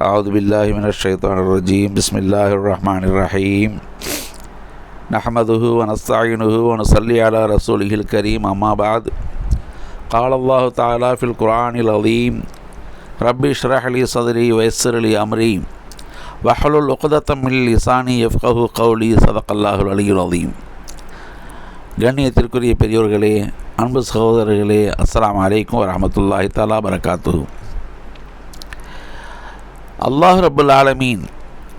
أعوذ بالله من الشيطان الرجيم بسم الله الرحمن الرحيم نحمده ونستعينه ونصلي على رسوله الكريم أما بعد قال الله تعالى في القرآن العظيم رب اشرح لي صدري ويسر لي أمري واحلل عقدة من لساني يفقه قولي صدق الله العلي العظيم கண்ணியத்திற்குரிய பெரியோர்களே அன்பு சகோதரர்களே அஸ்ஸலாமு அலைக்கும் வரஹமத்துல்லாஹி தாலா வரகாத்து அல்லாஹ் ரபுல் ஆலமீன்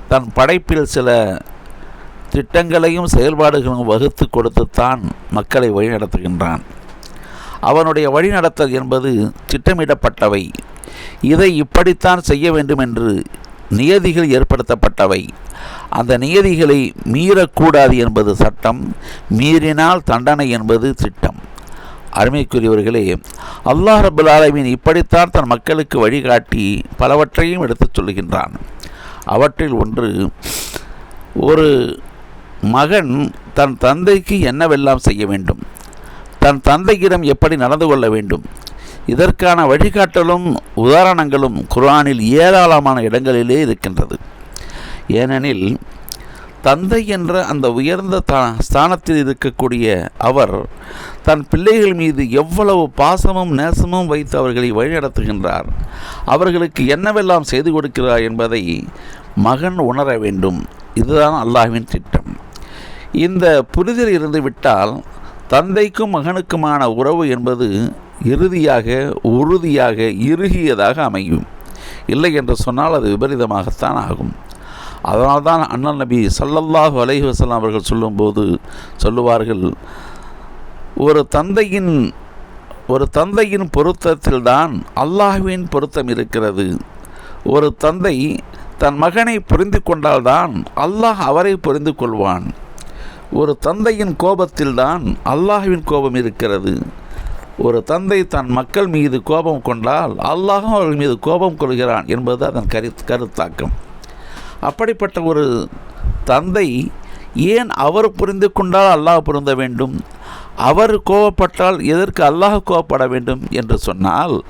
தன் படைப்பில் சில திட்டங்களையும் செயல்பாடுகளும் வகுத்து கொடுத்துத்தான் மக்களை வழிநடத்துகின்றான் அவனுடைய வழிநடத்தல் என்பது திட்டமிடப்பட்டவை. இதை இப்படித்தான் செய்ய வேண்டும் என்று நியதிகள் ஏற்படுத்தப்பட்டவை. அந்த நியதிகளை மீறக்கூடாது என்பது சட்டம். மீறினால் தண்டனை என்பது திட்டம். அருமைக்குரியவர்களே அல்லாஹ் ரபுல் ஆலமீன் இப்படித்தான் தன் மக்களுக்கு வழிகாட்டி பலவற்றையும் எடுத்துச் சொல்கின்றான் அவற்றில் ஒன்று ஒரு மகன் தன் தந்தைக்கு என்னவெல்லாம் செய்ய வேண்டும் தன் தந்தையிடம் எப்படி நடந்து கொள்ள வேண்டும் இதற்கான வழிகாட்டலும் உதாரணங்களும் குர்ஆனில் ஏராளமான இடங்களிலே இருக்கின்றது. ஏனெனில் தந்தை என்ற அந்த உயர்ந்த ஸ்தானத்தில் இருக்கக்கூடிய அவர் தன் பிள்ளைகள் மீது எவ்வளவு பாசமும் நேசமும் வைத்து அவர்களை வழிநடத்துகின்றார். அவர்களுக்கு என்னவெல்லாம் செய்து கொடுக்கிறார் என்பதை மகன் உணர வேண்டும். இதுதான் அல்லாஹ்வின் திட்டம். இந்த புரிதல் இருந்து விட்டால் தந்தைக்கும் மகனுக்குமான உறவு என்பது இறுதியாக உறுதியாக இறுகியதாக அமையும். இல்லை என்று சொன்னால் அது விபரீதமாகத்தான் ஆகும். அதனால் தான் அண்ணல் நபி சல்லல்லாஹு அலஹி வஸல்லம் அவர்கள் சொல்லும்போது சொல்லுவார்கள் ஒரு தந்தையின் ஒரு தந்தையின் பொருத்தத்தில்தான் அல்லாஹுவின் பொருத்தம் இருக்கிறது. ஒரு தந்தை தன் மகனை புரிந்து கொண்டால்தான் அல்லாஹ் அவரை புரிந்து கொள்வான். ஒரு தந்தையின் கோபத்தில்தான் அல்லாஹ்வின் கோபம் இருக்கிறது. ஒரு தந்தை தன் மக்கள் மீது கோபம் கொண்டால் அல்லாஹும் அவர்கள் மீது கோபம் கொள்கிறான் என்பது அதன் கரு கருத்தாக்கம். அப்படிப்பட்ட ஒரு தந்தை ஏன் அவர் புரிந்து கொண்டால் அல்லாஹ் பொருந்த வேண்டும்? அவர் கோவப்பட்டால் எதற்கு அல்லாஹ் கோவப்பட வேண்டும் என்று சொன்னால்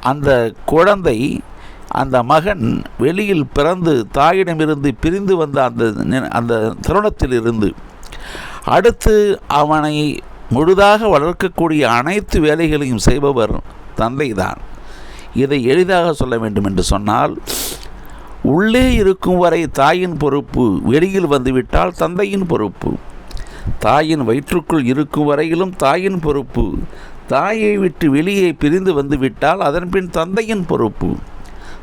அந்த குழந்தை அந்த மகன் வெளியில் பிறந்து தாயிடமிருந்து பிரிந்து வந்த அந்த அந்த தருணத்தில் இருந்து அடுத்து அவனை முழுதாக வளர்க்கக்கூடிய அனைத்து வேலைகளையும் செய்பவர் தந்தைதான். இதை எளிதாக சொல்ல வேண்டும் என்று சொன்னால் உள்ளே இருக்கும் வரை தாயின் பொறுப்பு வெளியில் வந்துவிட்டால் தந்தையின் பொறுப்பு. தாயின் வயிற்றுக்குள் இருக்கும் வரையிலும் தாயின் பொறுப்பு. தாயை விட்டு வெளியே பிரிந்து வந்துவிட்டால் அதன்பின் தந்தையின் பொறுப்பு.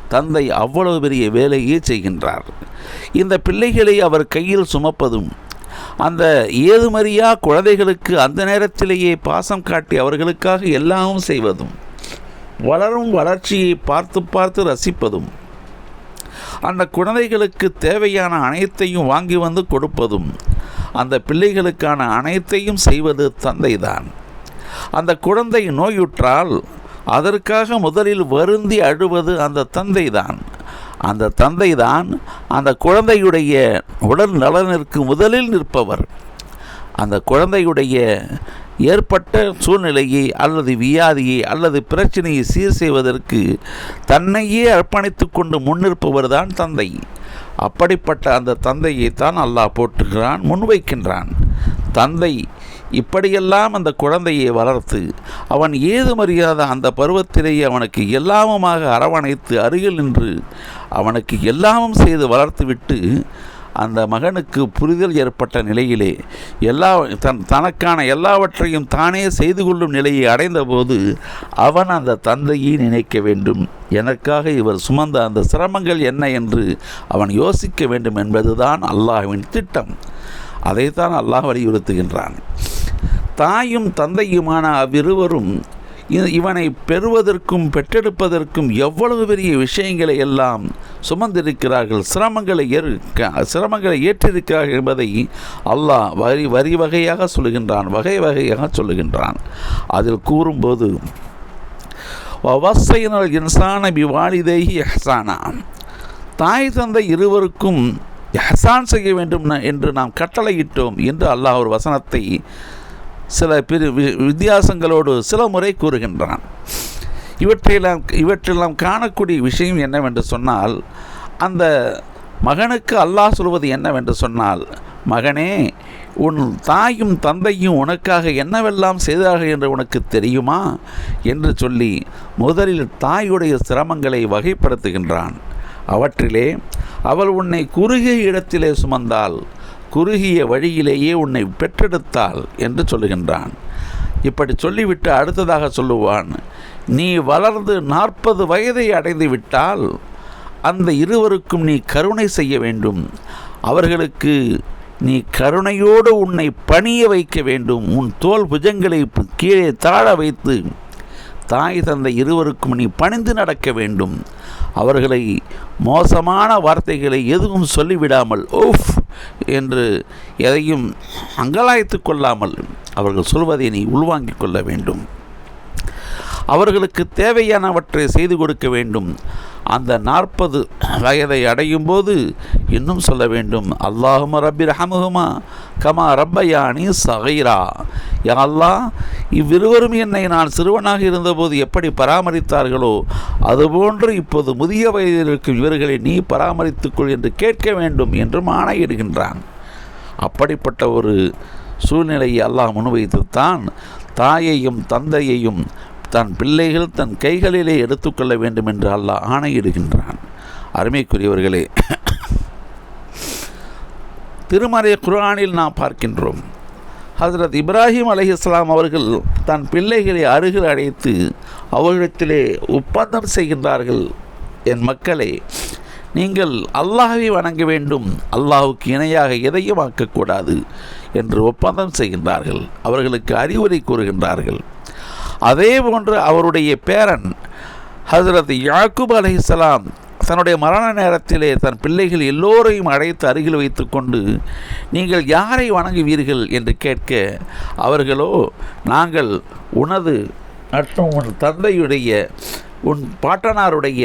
தந்தை அவ்வளவு பெரிய வேலையே செய்கின்றார். இந்த பிள்ளைகளை அவர் கையில் சுமப்பதும் அந்த ஏதுமறியா குழந்தைகளுக்கு அந்த நேரத்திலேயே பாசம் காட்டி அவர்களுக்காக எல்லாமும் செய்வதும் வளரும் வளர்ச்சியை பார்த்து பார்த்து ரசிப்பதும் அந்த குழந்தைகளுக்கு தேவையான அனைத்தையும் வாங்கி வந்து கொடுப்பதும் அந்த பிள்ளைகளுக்கான அனைத்தையும் செய்வது தந்தைதான். அந்த குழந்தை நோயுற்றால் அதற்காக முதலில் வருந்தி அழுவது அந்த தந்தைதான். அந்த தந்தை தான் அந்த குழந்தையுடைய உடல் நலனிற்கு முதலில் நிற்பவர். அந்த குழந்தையுடைய ஏற்பட்ட சூழ்நிலையை அல்லது வியாதியை அல்லது பிரச்சனையை சீர் செய்வதற்கு தன்னையே அர்ப்பணித்து கொண்டு முன்னிற்பவர் தான் தந்தை. அப்படிப்பட்ட அந்த தந்தையை தான் அல்லாஹ் போட்டுகிறான் முன்வைக்கின்றான். தந்தை இப்படியெல்லாம் அந்த குழந்தையை வளர்த்து அவன் ஏதுமறியாத அந்த பருவத்திலேயே அவனுக்கு எல்லாமுமாக அரவணைத்து அருகில் நின்று அவனுக்கு எல்லாமும் செய்து வளர்த்துவிட்டு அந்த மகனுக்கு புரிதல் ஏற்பட்ட நிலையிலே எல்லா தன் தனக்கான எல்லாவற்றையும் தானே செய்து கொள்ளும் நிலையை அடைந்தபோது அவன் அந்த தந்தையை நினைக்க வேண்டும். எனக்காக இவர் சுமந்த அந்த சிரமங்கள் என்ன என்று அவன் யோசிக்க வேண்டும் என்பதுதான் அல்லாஹ்வின் திட்டம். அதைத்தான் அல்லாஹ் வலியுறுத்துகின்றான். தாயும் தந்தையுமான அவ்விருவரும் இவனை பெறுவதற்கும் பெற்றெடுப்பதற்கும் எவ்வளவு பெரிய விஷயங்களை எல்லாம் சுமந்திருக்கிறார்கள் சிரமங்களை ஏற்க சிரமங்களை ஏற்றிருக்கிறார்கள் என்பதை அல்லாஹ் வரி வரி வகையாக சொல்லுகின்றான் வகை வகையாக சொல்லுகின்றான். அதில் கூறும்போது வவசையினர் இன்சான பிவாலிதேகி எஹசானா தாய் தந்தை இருவருக்கும் எஹசான் செய்ய வேண்டும் என்று நாம் கட்டளையிட்டோம் என்று அல்லாஹ் ஒரு வசனத்தை சில பிரி வி- வித்தியாசங்களோடு சில முறை கூறுகின்றான். இவற்றையெல்லாம் இவற்றெல்லாம் காணக்கூடிய விஷயம் என்னவென்று சொன்னால் அந்த மகனுக்கு அல்லாஹ் சொல்வது என்னவென்று சொன்னால் மகனே உன் தாயும் தந்தையும் உனக்காக என்னவெல்லாம் செய்தார்கள் என்று உனக்கு தெரியுமா? என்று சொல்லி முதலில் தாயுடைய சிரமங்களை வகைப்படுத்துகின்றான். அவற்றிலே அவள் உன்னை குறுகிய இடத்திலே சுமந்தால் குறுகிய வழியிலேயே உன்னை பெற்றெடுத்தாள் என்று சொல்லுகின்றான். இப்படி சொல்லிவிட்டு அடுத்ததாக சொல்லுவான் நீ வளர்ந்து நாற்பது வயதை அடைந்து விட்டால் அந்த இருவருக்கும் நீ கருணை செய்ய வேண்டும். அவர்களுக்கு நீ கருணையோடு உன்னை பணிய வைக்க வேண்டும். உன் தோல் புஜங்களை கீழே தாழ வைத்து தாய் தந்தை இருவருக்கும் நீ பணிந்து நடக்க வேண்டும். அவர்களை மோசமான வார்த்தைகளை எதுவும் சொல்லிவிடாமல் ஓஃப்! என்று எதையும் அங்கலாய்த்து கொள்ளாமல் அவர்கள் சொல்வதை நீ உள்வாங்கிக் கொள்ள வேண்டும். அவர்களுக்கு தேவையானவற்றை செய்து கொடுக்க வேண்டும். அந்த நாற்பது வயதை அடையும் போது இன்னும் சொல்ல வேண்டும். அல்லாஹும ரப்பி ரஹமுகுமா கமா ரப்பயானி சகைரா. யாழ்லா அல்லாஹ் இவ்விருவரும் என்னை நான் சிறுவனாக இருந்தபோது எப்படி பராமரித்தார்களோ அதுபோன்று இப்போது முதிய வயதில் இருக்கும் இவர்களை நீ பராமரித்துக்கொள் என்று கேட்க வேண்டும் என்றும் ஆணையிடுகின்றான் அப்படிப்பட்ட ஒரு சூழ்நிலையை அல்லாஹ் முன்வைத்துத்தான் தாயையும் தந்தையையும் தன் பிள்ளைகள் தன் கைகளிலே எடுத்துக்கொள்ள வேண்டும் என்று அல்லாஹ் ஆணையிடுகின்றான். அருமைக்குரியவர்களே திருமறை குர்ஆனில் நாம் பார்க்கின்றோம். ஹசரத் இப்ராஹிம் அலைஹிஸ்லாம் அவர்கள் தன் பிள்ளைகளை அருகில் அழைத்து அவர்களிடத்திலே ஒப்பந்தம் செய்கின்றார்கள். என் மக்களை நீங்கள் அல்லாஹை வணங்க வேண்டும். அல்லாஹுக்கு இணையாக எதையும் ஆக்கக்கூடாது என்று ஒப்பந்தம் செய்கின்றார்கள். அவர்களுக்கு அறிவுரை கூறுகின்றார்கள். அதே போன்று அவருடைய பேரன் ஹசரத் யாக்கூப் அலைஹிஸ்ஸலாம் தன்னுடைய மரண நேரத்திலே தன் பிள்ளைகள் எல்லோரையும் அழைத்து அருகில் வைத்துக்கொண்டு நீங்கள் யாரை வணங்குவீர்கள்? என்று கேட்க அவர்களோ நாங்கள் உனது மற்றும் உன் தந்தையுடைய உன் பாட்டனாருடைய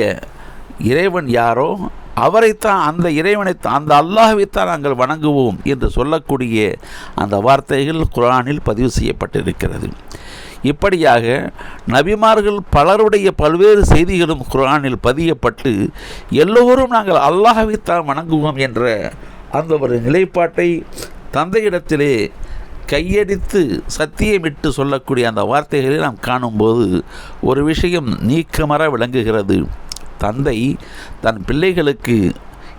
இறைவன் யாரோ அவரைத்தான் அந்த இறைவனை அந்த அல்லாஹவைத்தான் நாங்கள் வணங்குவோம் என்று சொல்லக்கூடிய அந்த வார்த்தைகள் குரானில் பதிவு செய்யப்பட்டிருக்கிறது. இப்படியாக நபிமார்கள் பலருடைய பல்வேறு செய்திகளும் குரானில் பதியப்பட்டு எல்லோரும் நாங்கள் அல்லாஹாவைத்தான் வணங்குவோம் என்ற அந்த ஒரு நிலைப்பாட்டை தந்தையிடத்திலே கையடித்து சத்தியமிட்டு சொல்லக்கூடிய அந்த வார்த்தைகளை நாம் காணும்போது ஒரு விஷயம் நீக்கமர விளங்குகிறது. தந்தை தன் பிள்ளைகளுக்கு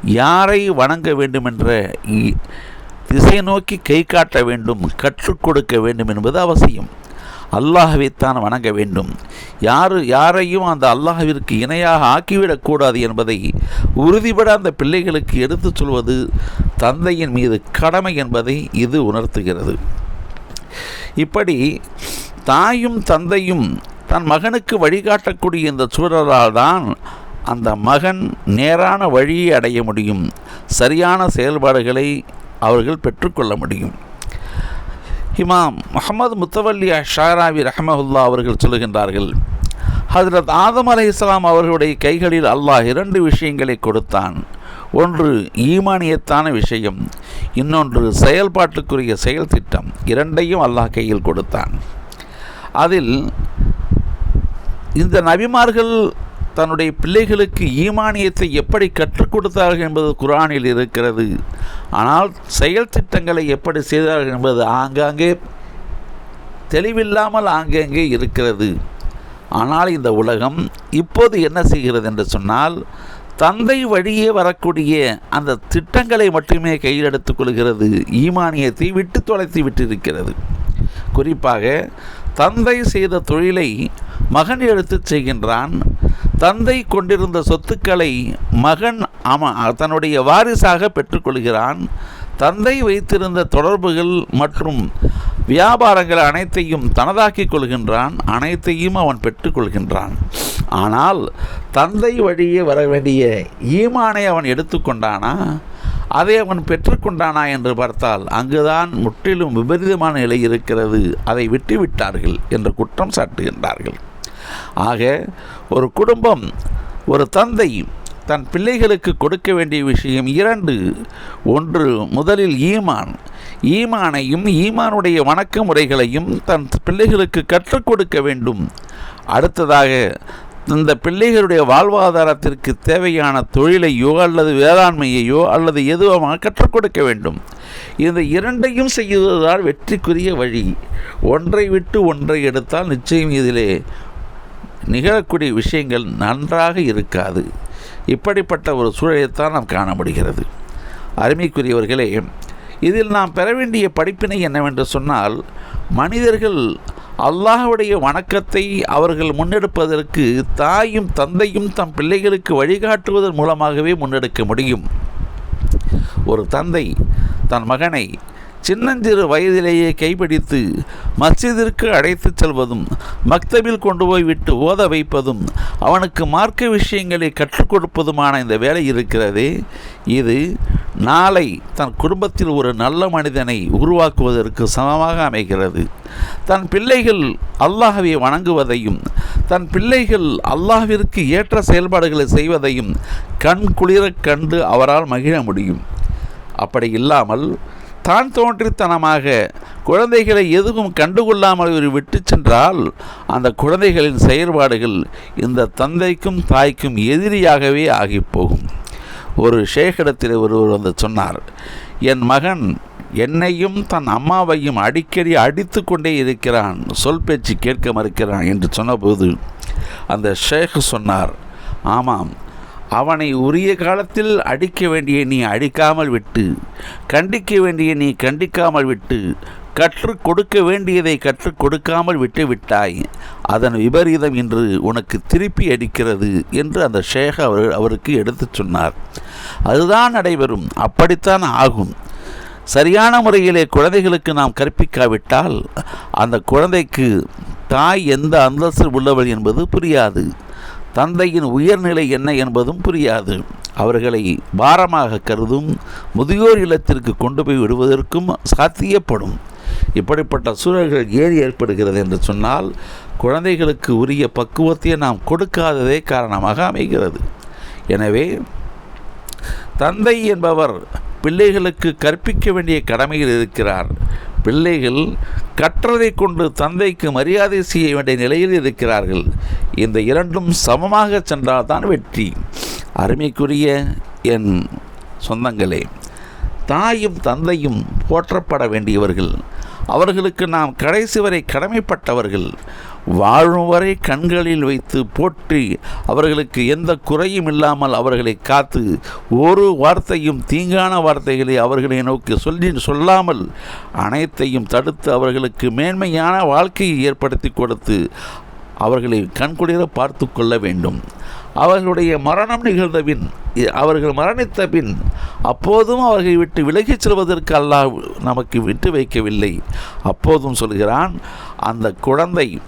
யாரை வணங்க வேண்டுமென்ற இ- திசை நோக்கி கை காட்ட வேண்டும் கற்றுக் கொடுக்க வேண்டும் என்பது அவசியம். அல்லாஹவைத்தான் வணங்க வேண்டும். யாரு யாரையும் அந்த அல்லாஹவிற்கு இணையாக ஆக்கிவிடக்கூடாது என்பதை உறுதிபட அந்த பிள்ளைகளுக்கு எடுத்துச் சொல்வது தந்தையின் மீது கடமை என்பதை இது உணர்த்துகிறது. இப்படி தாயும் தந்தையும் தன் மகனுக்கு வழிகாட்டக்கூடிய இந்த சூழலால் தான் அந்த மகன் நேரான வழியை அடைய முடியும். சரியான செயல்பாடுகளை அவர்கள் பெற்றுக்கொள்ள முடியும். இமாம் முகமது முத்தவல்லி ஷாராவி ரஹமஹுல்லா அவர்கள் சொல்லுகின்றார்கள் ஹஜரத் ஆதம் அலை இஸ்லாம் அவர்களுடைய கைகளில் அல்லாஹ் இரண்டு விஷயங்களை கொடுத்தான். ஒன்று ஈமானியத்தான விஷயம். இன்னொன்று செயல்பாட்டுக்குரிய செயல் திட்டம். இரண்டையும் அல்லாஹ் கையில் கொடுத்தான். அதில் இந்த நபிமார்கள் தன்னுடைய பிள்ளைகளுக்கு ஈமானியத்தை எப்படி கற்றுக் கொடுத்தார்கள் என்பது குரானில் இருக்கிறது. ஆனால் செயல் திட்டங்களை எப்படி செய்தார்கள் என்பது ஆங்காங்கே தெளிவில்லாமல் ஆங்காங்கே இருக்கிறது. ஆனால் இந்த உலகம் இப்போது என்ன செய்கிறது என்று சொன்னால் தந்தை வழியே வரக்கூடிய அந்த திட்டங்களை மட்டுமே கையில் எடுத்துக் கொள்கிறது. ஈமானியத்தை விட்டு தொலைத்து விட்டிருக்கிறது. குறிப்பாக தந்தை செய்த தொழிலை மகன் எடுத்து செய்கின்றான் தந்தை கொண்டிருந்த சொத்துக்களை மகன் அம தன்னுடைய வாரிசாக பெற்றுக்கொள்கிறான். தந்தை வைத்திருந்த தொடர்புகள் மற்றும் வியாபாரங்கள் அனைத்தையும் தனதாக்கிக் கொள்கின்றான் அனைத்தையும் அவன் பெற்றுக்கொள்கின்றான். ஆனால் தந்தை வழியே வர வேண்டிய ஈமானை அவன் எடுத்துக்கொண்டானா அதை அவன் பெற்றுக்கொண்டானா என்று பார்த்தால் அங்குதான் முற்றிலும் விபரீதமான நிலை இருக்கிறது. அதை விட்டுவிட்டார்கள் என்று குற்றம் சாட்டுகின்றார்கள். ஆக ஒரு குடும்பம் ஒரு தந்தை தன் பிள்ளைகளுக்கு கொடுக்க வேண்டிய விஷயம் இரண்டு. ஒன்று முதலில் ஈமான். ஈமானையும் ஈமானுடைய வணக்க முறைகளையும் தன் பிள்ளைகளுக்கு கற்றுக் கொடுக்க வேண்டும். அடுத்ததாக இந்த பிள்ளைகளுடைய வாழ்வாதாரத்திற்கு தேவையான தொழிலையோ அல்லது வேளாண்மையையோ அல்லது எதுவாக கற்றுக் கொடுக்க வேண்டும். இந்த இரண்டையும் செய்வதுதான் வெற்றிக்குரிய வழி. ஒன்றை விட்டு ஒன்றை எடுத்தால் நிச்சயம் இதிலே நிகழக்கூடிய விஷயங்கள் நன்றாக இருக்காது. இப்படிப்பட்ட ஒரு சூழலைத்தான் நாம் காண முடிகிறது. அருமைக்குரியவர்களே இதில் நாம் பெற வேண்டிய படிப்பினை என்னவென்று சொன்னால் மனிதர்கள் அல்லாஹுடைய வணக்கத்தை அவர்கள் முன்னெடுப்பதற்கு தாயும் தந்தையும் தம் பிள்ளைகளுக்கு வழிகாட்டுவதன் மூலமாகவே முன்னெடுக்க முடியும். ஒரு தந்தை தன் மகனை சின்னஞ்சிறு வயதிலேயே கைப்பிடித்து மஸ்ஜிதிற்கு அழைத்துச் செல்வதும் மக்தபில் கொண்டு போய் விட்டு ஓத வைப்பதும் அவனுக்கு மார்க்க விஷயங்களை கற்றுக் கொடுப்பதுமான இந்த வேலை இருக்கிறதே இது நாளை தன் குடும்பத்தில் ஒரு நல்ல மனிதனை உருவாக்குவதற்கு சமமாக அமைகிறது. தன் பிள்ளைகள் அல்லாஹவை வணங்குவதையும் தன் பிள்ளைகள் அல்லாஹிற்கு ஏற்ற செயல்பாடுகளை செய்வதையும் கண் குளிரக் கண்டு அவரால் மகிழ முடியும். அப்படி இல்லாமல் தான் தோன்றித்தனமாக குழந்தைகளை எதுவும் கண்டுகொள்ளாமல் இவர் விட்டு சென்றால் அந்த குழந்தைகளின் செயல்பாடுகள் இந்த தந்தைக்கும் தாய்க்கும் எதிரியாகவே ஆகிப்போகும். ஒரு ஷேகிடத்தில் ஒருவர் வந்து சொன்னார் என் மகன் என்னையும் தன் அம்மாவையும் அடிக்கடி அடித்து கொண்டே இருக்கிறான் சொல் பேச்சு கேட்க மறுக்கிறான் என்று சொன்னபோது அந்த ஷேக் சொன்னார் ஆமாம் அவனை உரிய காலத்தில் அடிக்க வேண்டிய நீ அடிக்காமல் விட்டு கண்டிக்க வேண்டிய நீ கண்டிக்காமல் விட்டு கற்றுக் கொடுக்க வேண்டியதை கற்றுக் கொடுக்காமல் விட்டு விட்டாய். அதன் விபரீதம் இன்று உனக்கு திருப்பி அடிக்கிறது என்று அந்த ஷேக் அவர் அவருக்கு எடுத்துச் சொன்னார். அதுதான் நடைபெறும். அப்படித்தான் ஆகும். சரியான முறையிலே குழந்தைகளுக்கு நாம் கற்பிக்காவிட்டால் அந்த குழந்தைக்கு தாய் எந்த அந்தஸ்தில் உள்ளவள் என்பது புரியாது. தந்தையின் உயர்நிலை என்ன என்பதும் புரியாது. அவர்களை பாரமாக கருதும் முதியோர் இல்லத்திற்கு கொண்டு போய் விடுவதற்கும் சாத்தியப்படும். இப்படிப்பட்ட சூழல்கள் ஏன் ஏற்படுகிறது என்று சொன்னால் குழந்தைகளுக்கு உரிய பக்குவத்தை நாம் கொடுக்காததே காரணமாக அமைகிறது. எனவே தந்தை என்பவர் பிள்ளைகளுக்கு கற்பிக்க வேண்டிய கடமையில் இருக்கிறார். பிள்ளைகள் கற்றதை கொண்டு தந்தைக்கு மரியாதை செய்ய வேண்டிய நிலையில் இருக்கிறார்கள். இந்த இரண்டும் சமமாக சென்றால்தான் வெற்றி. அருமைக்குரிய என் சொந்தங்களே தாயும் தந்தையும் போற்றப்பட வேண்டியவர்கள். அவர்களுக்கு நாம் கடைசி வரை கடமைப்பட்டவர்கள். வாழும் வரை கண்களில் வைத்து போற்றி அவர்களுக்கு எந்த குறையும் இல்லாமல் அவர்களை காத்து ஒரு வார்த்தையும் தீங்கான வார்த்தைகளை அவர்களை நோக்கி சொல்லி சொல்லாமல் அனைத்தையும் தடுத்து அவர்களுக்கு மேன்மையான வாழ்க்கையை ஏற்படுத்தி கொடுத்து அவர்களை கண்குளிர பார்த்து கொள்ள வேண்டும். அவர்களுடைய மரணம் நிகழ்ந்த பின் அவர்கள் மரணித்த பின் அப்போதும் அவர்களை விட்டு விலகிச் செல்வதற்கு அல்லாஹ் நமக்கு விட்டு வைக்கவில்லை. அப்போதும் சொல்கிறான் அந்த குழந்தை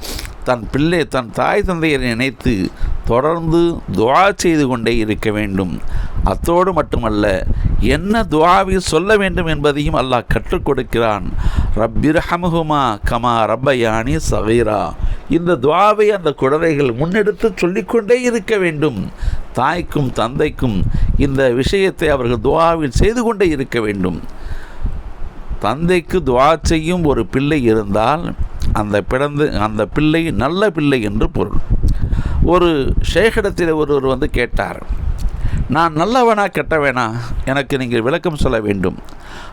தன் பிள்ளை தன் தாய் தந்தையை நினைத்து தொடர்ந்து துவா செய்து கொண்டே இருக்க வேண்டும். அத்தோடு மட்டுமல்ல என்ன துவாவில் சொல்ல வேண்டும் என்பதையும் அல்லாஹ் கற்றுக் கொடுக்கிறான். ரப்பிரஹமுகுமா கமா ரப்பயானி சகீரா. இந்த துவாவை அந்த குழந்தைகள் முன்னெடுத்து சொல்லிக்கொண்டே இருக்க வேண்டும். தாய்க்கும் தந்தைக்கும் இந்த விஷயத்தை அவர்கள் துவாவில் செய்து கொண்டே இருக்க வேண்டும். தந்தைக்கு துவா செய்யும் ஒரு பிள்ளை இருந்தால் அந்த பிறந்து அந்த பிள்ளை நல்ல பிள்ளை என்று பொருள். ஒரு ஷேகிடத்தில் ஒருவர் வந்து கேட்டார் நான் நல்லவனா கெட்டவேனா? எனக்கு நீங்கள் விளக்கம் சொல்ல வேண்டும்.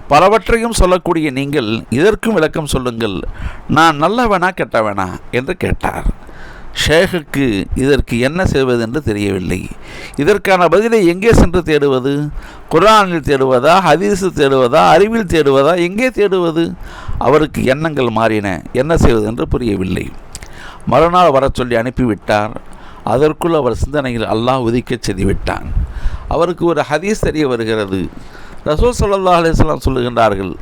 பலவற்றையும் சொல்லக்கூடிய நீங்கள் இதற்கும் விளக்கம் சொல்லுங்கள். நான் நல்லவனா கெட்டவனா? என்று கேட்டார். ஷேகுக்கு இதற்கு என்ன செய்வது என்று தெரியவில்லை. இதற்கான பதிலை எங்கே சென்று தேடுவது? குரானில் தேடுவதா? ஹதீஸு தேடுவதா? அறிவில் தேடுவதா? எங்கே தேடுவது? அவருக்கு எண்ணங்கள் மாறின. என்ன செய்வது என்று புரியவில்லை. மறுநாள் வர சொல்லி அனுப்பிவிட்டார். அதற்குள் அவர் சிந்தனையில் அல்லாஹ் உதிக்கச் செய்துவிட்டான் அவருக்கு ஒரு ஹதீஸ் தெரிய வருகிறது. ரசூல் சல்லா அலிஸ்லாம் சொல்லுகின்றார்கள்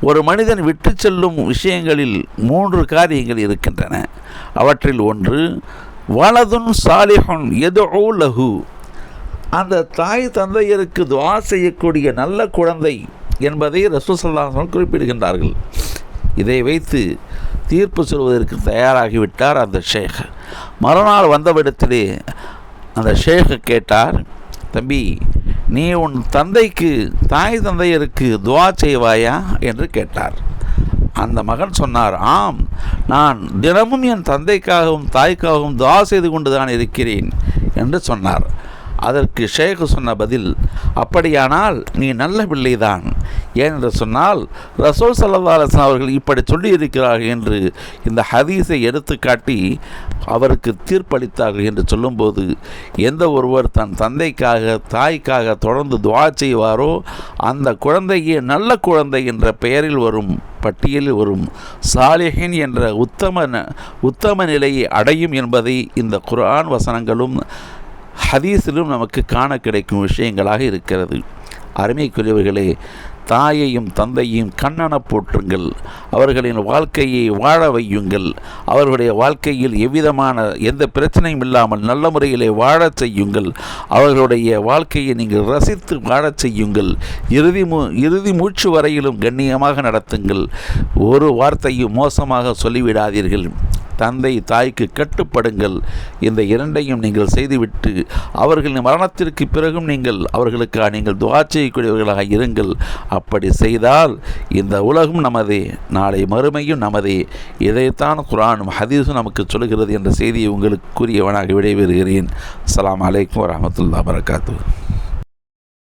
ஒரு மனிதன் விட்டு செல்லும் விஷயங்களில் மூன்று காரியங்கள் இருக்கின்றன. அவற்றில் ஒன்று வலதுன் சாலிஹுன் எதோ லஹு. அந்த தாய் தந்தையருக்கு துவா செய்யக்கூடிய நல்ல குழந்தை என்பதை ரசூல் சல்லாஹ் குறிப்பிடுகின்றார்கள். இதை வைத்து தீர்ப்பு சொல்வதற்கு தயாராகிவிட்டார் அந்த ஷேக். மறுநாள் வந்தவிடத்திலே அந்த ஷேக கேட்டார் தம்பி நீ உன் தந்தைக்கு தாய் தந்தையருக்கு துவா செய்வாயா? என்று கேட்டார். அந்த மகன் சொன்னார் ஆம் நான் தினமும் என் தந்தைக்காகவும் தாய்க்காகவும் துவா செய்து கொண்டு தான் இருக்கிறேன் என்று சொன்னார். அதற்கு ஷேக் சொன்ன பதில் அப்படியானால் நீ நல்ல பிள்ளைதான். ஏனென்று சொன்னால் ரசூல் சல்லா அலுவலாம் அவர்கள் இப்படி சொல்லியிருக்கிறார்கள் என்று இந்த ஹதீஸை எடுத்துக்காட்டி அவருக்கு தீர்ப்பளித்தார்கள் என்று சொல்லும்போது எந்த ஒருவர் தன் தந்தைக்காக தாய்க்காக தொடர்ந்து துவா செய்வாரோ அந்த குழந்தையே நல்ல குழந்தை என்ற பெயரில் வரும் பட்டியலில் வரும் சாலிஹின் என்ற உத்தம உத்தம நிலையை அடையும் என்பதை இந்த குரான் வசனங்களும் ஹதீஸிலும் நமக்கு காண கிடைக்கும் விஷயங்களாக இருக்கிறது. அருமைக்குரியவர்களே தாயையும் தந்தையும் கண்ணன போற்றுங்கள். அவர்களின் வாழ்க்கையை வாழ வையுங்கள். அவர்களுடைய வாழ்க்கையில் எவ்விதமான எந்த பிரச்சனையும் இல்லாமல் நல்ல முறையிலே வாழச் செய்யுங்கள். அவர்களுடைய வாழ்க்கையை நீங்கள் ரசித்து வாழச் செய்யுங்கள். இறுதி மூ இறுதி மூச்சு வரையிலும் கண்ணியமாக நடத்துங்கள். ஒரு வார்த்தையும் மோசமாக சொல்லிவிடாதீர்கள். தந்தை தாய்க்கு கட்டுப்படுங்கள். இந்த இரண்டையும் நீங்கள் செய்துவிட்டு அவர்களின் மரணத்திற்கு பிறகும் நீங்கள் அவர்களுக்காக நீங்கள் துவா செய்யக்கூடியவர்களாக இருங்கள். அப்படி செய்தால் இந்த உலகம் நமதே நாளை மறுமையும் நமதே. இதைத்தான் குரானும் ஹதீஸும் நமக்கு சொல்கிறது என்ற செய்தியை உங்களுக்கு கூறியவனாக விடைபெறுகிறேன். அஸ்ஸலாமு அலைக்கும் வரஹ்மத்துல்லாஹி வரகாத்துஹு